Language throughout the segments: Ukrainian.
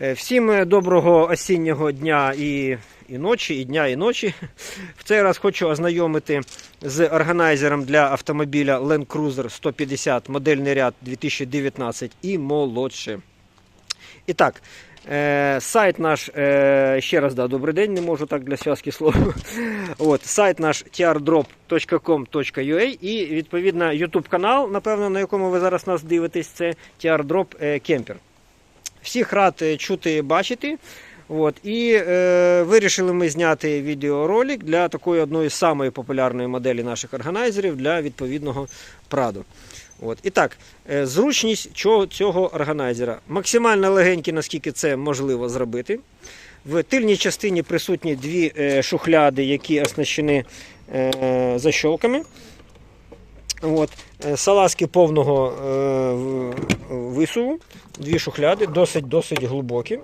Е, Всім е, доброго осіннього дня і, і ночі, і дня, і ночі. В цей раз хочу ознайомити з органайзером для автомобіля Land Cruiser 150 модельний ряд 2019 і молодше. І так, е, сайт наш, ще раз да, добрий день, не можу так для зв'язки слов. От, сайт наш trdrop.com.ua і відповідно YouTube канал, напевно, на якому ви зараз нас дивитесь, це trdrop Camper. Всіх рад е, чути бачити. От, і е, вирішили ми зняти відеоролик для такої одної з самої популярної моделі наших органайзерів для відповідного Прадо. От. І так, е, зручність чого, цього органайзера. Максимально легенький, наскільки це можливо зробити. В тильній частині присутні дві е, шухляди, які оснащені е, защолками. От. е, Салазки повного е, висуву, дві шухляди, досить досить глибокі.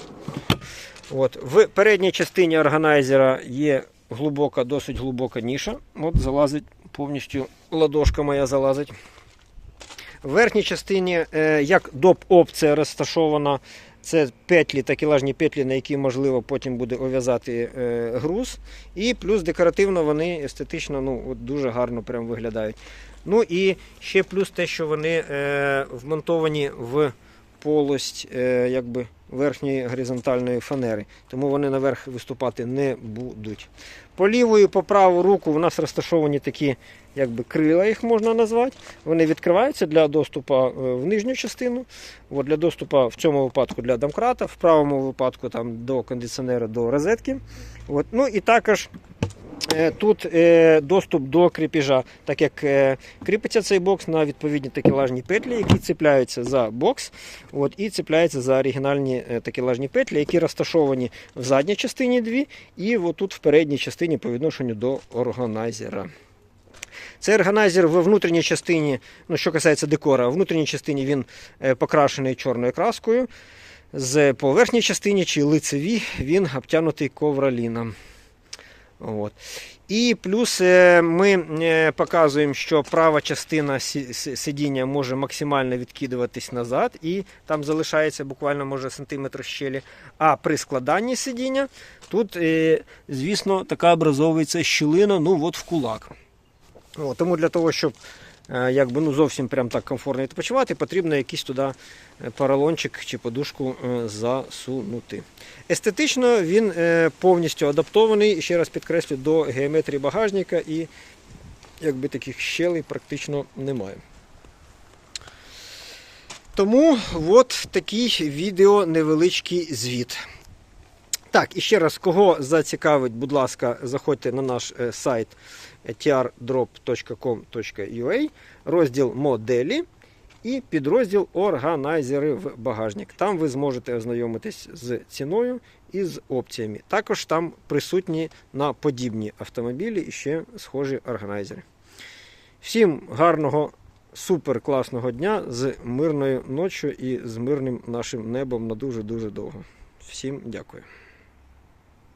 От. В передній частині органайзера є глибока, досить глибока ніша. От залазить повністю ладошка моя залазить. В верхній частині, е, як доп опція розташована, це петлі, такелажні петлі, на які можливо потім буде ов'язати е, груз. І плюс декоративно вони естетично ну, от дуже гарно прям виглядають. Ну і ще плюс те, що вони е, вмонтовані в полость е, якби, верхньої горизонтальної фанери. Тому вони наверх виступати не будуть. По ліву по праву руку у нас розташовані такі якби, крила, їх можна назвати. Вони відкриваються для доступу е, в нижню частину. От, для доступу в цьому випадку для домкрата, в правому випадку там, до кондиціонера, до розетки. От. Ну і також тут е, доступ до кріпіжа, так як е, кріпиться цей бокс на відповідні такелажні петлі, які цепляються за бокс, от, і цепляються за оригінальні е, такелажні петлі, які розташовані в задній частині дві, і отут в передній частині по відношенню до органайзера. Цей органайзер в внутрішній частині, ну що касається декора, в внутрішній частині він е, покрашений чорною краскою. З по верхній частині чи лицевій він обтянутий ковроліном. От. І плюс е, ми е, показуємо, що права частина сидіння може максимально відкидуватись назад, і там залишається буквально може сантиметр щелі. А при складанні сидіння тут, е, звісно, така образовується щілина ну, от в кулак. От, тому для того, щоб якби, ну, зовсім прям так комфортно відпочивати, потрібно якийсь туди е, поролончик чи подушку е, засунути. Естетично він е, повністю адаптований, ще раз підкреслю, до геометрії багажника і якби таких щелей практично немає. Тому от такий відео невеличкий звіт. Так, і ще раз, кого зацікавить, будь ласка, заходьте на наш е, сайт trdrop.com.ua, розділ моделі і підрозділ органайзери в багажник. Там ви зможете ознайомитись з ціною і з опціями. Також там присутні на подібні автомобілі і ще схожі органайзери. Всім гарного, супер класного дня з мирною ночі і з мирним нашим небом на дуже-дуже довго. Всім дякую.